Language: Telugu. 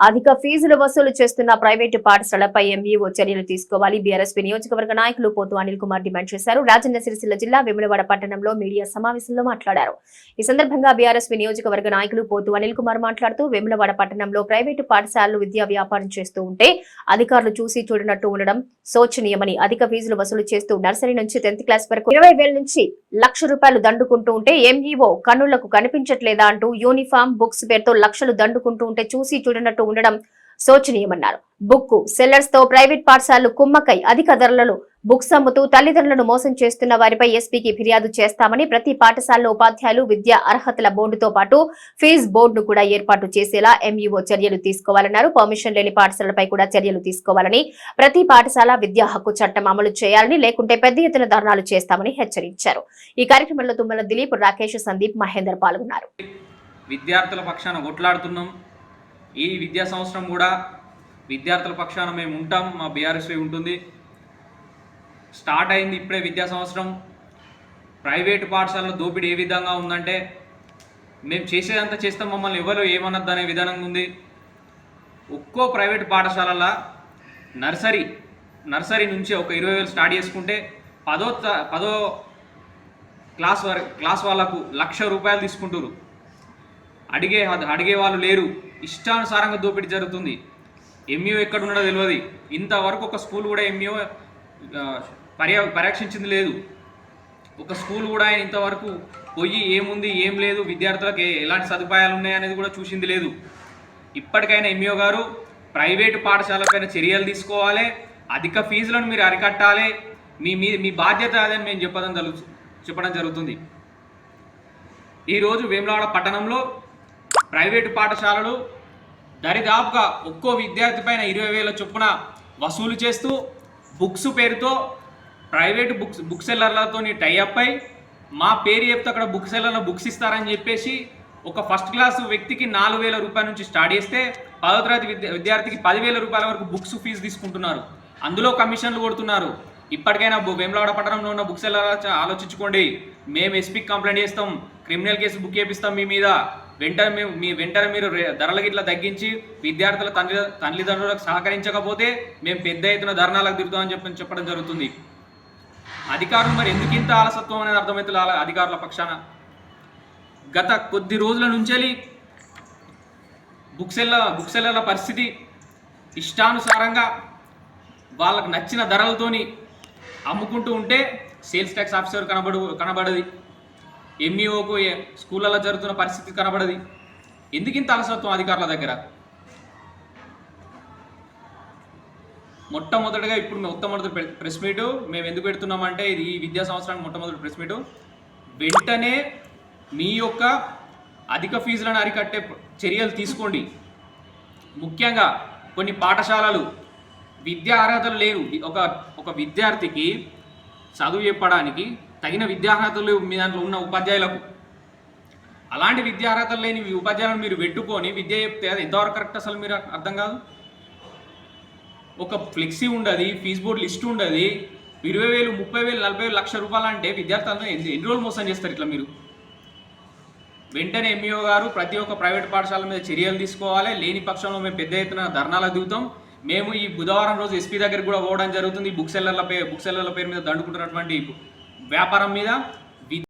అధిక ఫీజులు వసూలు చేస్తున్న ప్రైవేటు పాఠశాలపై ఎంఈఓ చర్యలు తీసుకోవాలి. బీఆర్ఎస్పీ నియోజకవర్గ నాయకులు పోతు అనిల్ కుమార్ డిమాండ్ చేశారు. రాజన్న సిరిసిల్ల జిల్లా వెములవాడ పట్టణంలో మీడియా సమావేశంలో మాట్లాడారు. ఈ సందర్భంగా బీఆర్ఎస్పీ నియోజకవర్గ నాయకులు పోతు అనిల్ కుమార్ మాట్లాడుతూ వెములవాడ పట్టణంలో ప్రైవేటు పాఠశాలలు విద్యా వ్యాపారం చేస్తూ ఉంటే అధికారులు చూసి చూడనట్టు ఉండడం శోచనీయమని అధిక ఫీజులు వసూలు చేస్తూ నర్సరీ నుంచి టెన్త్ క్లాస్ వరకు ఇరవై వేల నుంచి లక్ష రూపాయలు దండుకుంటూ ఉంటే ఎంఈఓ కన్నులకు కనిపించట్లేదా అంటూ యూనిఫామ్ బుక్స్ పేరుతో లక్షలు దండుకుంటూ ఉంటే చూసి చూడనట్టు ఉండడం శోచనీయమన్నారు. బుక్ సెల్లర్స్తో ప్రైవేట్ పాఠశాలలు కుమ్మకై అధిక ధరలలో బుక్స్ అమ్ముతూ తల్లిదండ్రులను మోసం చేస్తున్న వారిపై ఎస్పీకి ఫిర్యాదు చేస్తామని ప్రతి పాఠశాలలో ఉపాధ్యాయులు విద్యా అర్హతల బోర్డుతో పాటు ఫీజు బోర్డును కూడా ఏర్పాటు చేసేలా ఎంఈఓ చర్యలు తీసుకోవాలన్నారు. పర్మిషన్ లేని పాఠశాలపై కూడా చర్యలు తీసుకోవాలని ప్రతి పాఠశాల విద్యా హక్కు చట్టం అమలు చేయాలని లేకుంటే పెద్ద ఎత్తున ధర్నాలు చేస్తామని హెచ్చరించారు. ఈ కార్యక్రమంలో తుమ్మల దిలీప్ రాకేష్ సందీప్ మహేందర్ పాల్గొన్నారు. విద్యార్థుల పక్షాన కొట్లాడుతున్నాం. ఈ విద్యా సంవత్సరం కూడా విద్యార్థుల పక్షాన మేము ఉంటాం మా బీఆర్ఎస్వై ఉంటుంది. స్టార్ట్ అయింది ఇప్పుడే విద్యా సంవత్సరం. ప్రైవేటు పాఠశాలలో దోపిడీ ఏ విధంగా ఉందంటే మేము చేసేదంతా చేస్తాం మమ్మల్ని ఎవరు ఏమన్నద్దు అనే విధానం ఉంది. ఒక్కో ప్రైవేట్ పాఠశాలల నర్సరీ నర్సరీ నుంచి ఒక ఇరవై వేలు స్టార్ట్ చేసుకుంటే పదో త- పదో క్లాస్ వర క్లాస్ వాళ్ళకు లక్ష రూపాయలు తీసుకుంటారు అడిగే అడిగే వాళ్ళు లేరు. ఇష్టానుసారంగా దోపిడీ జరుగుతుంది. ఎంఈఓ ఎక్కడ ఉన్నాడో తెలియదు ఇంతవరకు ఒక స్కూల్ కూడా ఎంఈఓ పర్య పరీక్షించింది లేదు. ఒక స్కూల్ కూడా ఆయన ఇంతవరకు పోయి ఏముంది ఏం లేదు విద్యార్థులకు ఎలాంటి సదుపాయాలు ఉన్నాయి అనేది కూడా చూసింది లేదు. ఇప్పటికైనా ఎంఈఓ గారు ప్రైవేటు పాఠశాలపైన చర్యలు తీసుకోవాలి. అధిక ఫీజులను మీరు అరికట్టాలి. మీ మీ మీ బాధ్యత అదని మేము చెప్పడం జరుగు చెప్పడం జరుగుతుంది. ఈరోజు వేములవాడ పట్టణంలో ప్రైవేటు పాఠశాలలు దరిదాపుగా ఒక్కో విద్యార్థి పైన ఇరవై వేల చొప్పున వసూలు చేస్తూ బుక్స్ పేరుతో ప్రైవేటు బుక్స్ బుక్ సెల్లర్లతో టైఅప్ అయి మా పేరు చెప్తే అక్కడ బుక్ సెల్లర్లో బుక్స్ ఇస్తారని చెప్పేసి ఒక ఫస్ట్ క్లాస్ వ్యక్తికి నాలుగు వేల రూపాయల నుంచి స్టార్ట్ చేస్తే పదో తరగతి విద్య విద్యార్థికి పదివేల రూపాయల వరకు బుక్స్ ఫీజు తీసుకుంటున్నారు. అందులో కమిషన్లు కొడుతున్నారు. ఇప్పటికైనా బు- వేములవాడ పట్టణంలో ఉన్న బుక్స్ ఎలా ఆలోచించుకోండి. మేము ఎస్పీకి కంప్లైంట్ చేస్తాం. క్రిమినల్ కేసు బుక్ చేపిస్తాం మీ మీద. వెంటనే మేము మీ వెంటనే మీరు ధరల గిట్ల తగ్గించి విద్యార్థుల తల్లి తల్లిదండ్రులకు సహకరించకపోతే మేము పెద్ద ఎత్తున ధర్నాలకు దిగుతామని చెప్పి చెప్పడం జరుగుతుంది. అధికారులు మరి ఎందుకు ఇంత ఆలసత్వం అనేది అర్థమవుతుంది అధికారుల పక్షాన? గత కొద్ది రోజుల నుంచి బుక్ సెల్ల బుక్ సెల్లర్ల పరిస్థితి ఇష్టానుసారంగా వాళ్ళకు నచ్చిన ధరలతోని అమ్ముకుంటూ ఉంటే సేల్స్ ట్యాక్స్ ఆఫీసర్ కనబడు కనబడది. ఎంఈఓకు స్కూళ్ళలో జరుగుతున్న పరిస్థితి కనబడది. ఎందుకు ఇంత అలసత్వం అధికారుల దగ్గర? మొట్టమొదటిగా ఇప్పుడు మొట్టమొదటి ప్రెస్ మీటు. మేము ఎందుకు పెడుతున్నామంటే ఇది ఈ విద్యా సంవత్సరానికి మొట్టమొదటి ప్రెస్ మీటు. వెంటనే మీ యొక్క అధిక ఫీజులను అరికట్టే చర్యలు తీసుకోండి. ముఖ్యంగా కొన్ని పాఠశాలలు విద్యా అర్హతలు లేవు ఒక ఒక విద్యార్థికి చదువు చెప్పడానికి తగిన విద్యార్హతలు మీ దాంట్లో ఉన్న ఉపాధ్యాయులకు. అలాంటి విద్యార్హతలు లేని మీ ఉపాధ్యాయులను మీరు పెట్టుకొని విద్య చెప్తే అది ఎంతవరకు కరెక్ట్ అసలు మీరు అర్థం కాదు? ఒక ఫ్లెక్సీ ఉండదు ఫీజు బోర్డు లిస్ట్ ఉండదు ఇరవై వేలు ముప్పై వేలు నలభై వేలు లక్ష రూపాయలు అంటే విద్యార్థులను ఎన్ని ఎన్ని రోజులు మోసం చేస్తారు ఇట్లా మీరు? వెంటనే ఎంఈఓ గారు ప్రతి ఒక్క ప్రైవేట్ పాఠశాల మీద చర్యలు తీసుకోవాలి. లేని పక్షంలో మేము పెద్ద ఎత్తున ధర్నాలకు దిగుతాం మేము ఈ బుధవారం రోజు ఎస్పీ దగ్గరికి కూడా పోవడం జరుగుతుంది. ఈ బుక్ సెల్లర్ల పే బుక్ సెల్లర్ల పేరు మీద దండుకుంటున్నటువంటి వ్యాపారం మీద